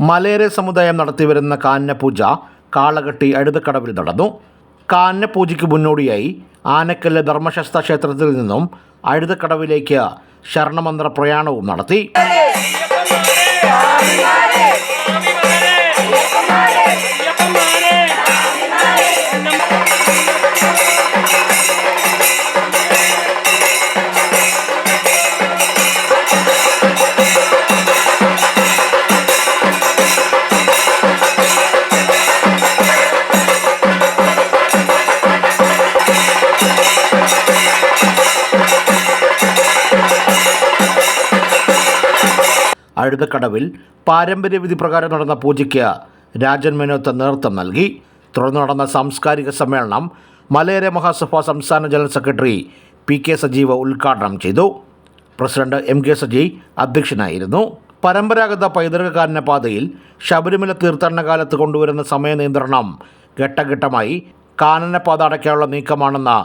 മലയരെ സമുദായം നടത്തിവരുന്ന കാന്നപൂജ കാളകെട്ടി അഴുതക്കടവിൽ നടന്നു. കാന്നപൂജയ്ക്ക് മുന്നോടിയായി ആനക്കല്ല് ധർമ്മശാസ്ത്ര ക്ഷേത്രത്തിൽ നിന്നും അഴുതക്കടവിലേക്ക് ശരണമന്ത്ര പ്രയാണവും നടത്തി. അഴുതക്കടവിൽ പാരമ്പര്യവിധി പ്രകാരം നടന്ന പൂജയ്ക്ക് രാജൻ മേനോത്ത് നേതൃത്വം നൽകി. തുടർന്ന് നടന്ന സാംസ്കാരിക സമ്മേളനം മലയര മഹാസഭ സംസ്ഥാന general secretary P K Sajeev ഉദ്ഘാടനം ചെയ്തു. പ്രസിഡന്റ് എം കെ സജി അധ്യക്ഷനായിരുന്നു. പരമ്പരാഗത പൈതൃകകാരന പാതയിൽ ശബരിമല തീർത്ഥാടന കാലത്ത് കൊണ്ടുവരുന്ന സമയ നിയന്ത്രണം ഘട്ടഘട്ടമായി കാനനപാത അടയ്ക്കാനുള്ള നീക്കമാണെന്ന്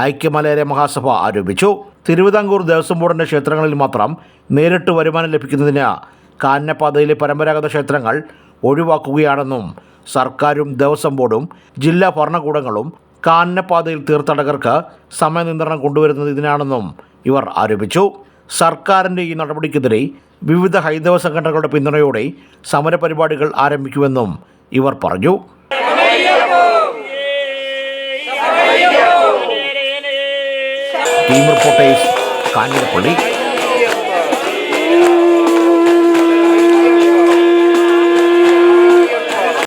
ഐക്യമലയര മഹാസഭ ആരോപിച്ചു. തിരുവിതാംകൂർ ദേവസ്വം ബോർഡിന്റെ ക്ഷേത്രങ്ങളിൽ മാത്രം നേരിട്ട് വരുമാനം ലഭിക്കുന്നതിന് കാനനപാതയിലെ പരമ്പരാഗത ക്ഷേത്രങ്ങൾ ഒഴിവാക്കുകയാണെന്നും സർക്കാരും ദേവസ്വം ബോർഡും ജില്ലാ ഭരണകൂടങ്ങളും കാനനപാതയിൽ തീർത്ഥാടകർക്ക് സമയനിയന്ത്രണം കൊണ്ടുവരുന്നത് ഇതിനാണെന്നും ഇവർ ആരോപിച്ചു. സർക്കാരിന്റെ ഈ നടപടിക്കെതിരെ വിവിധ ഹൈന്ദവ സംഘടനകളുടെ പിന്തുണയോടെ സമരപരിപാടികൾ ആരംഭിക്കുമെന്നും ഇവർ പറഞ്ഞു. Team reporters Kanjirappally.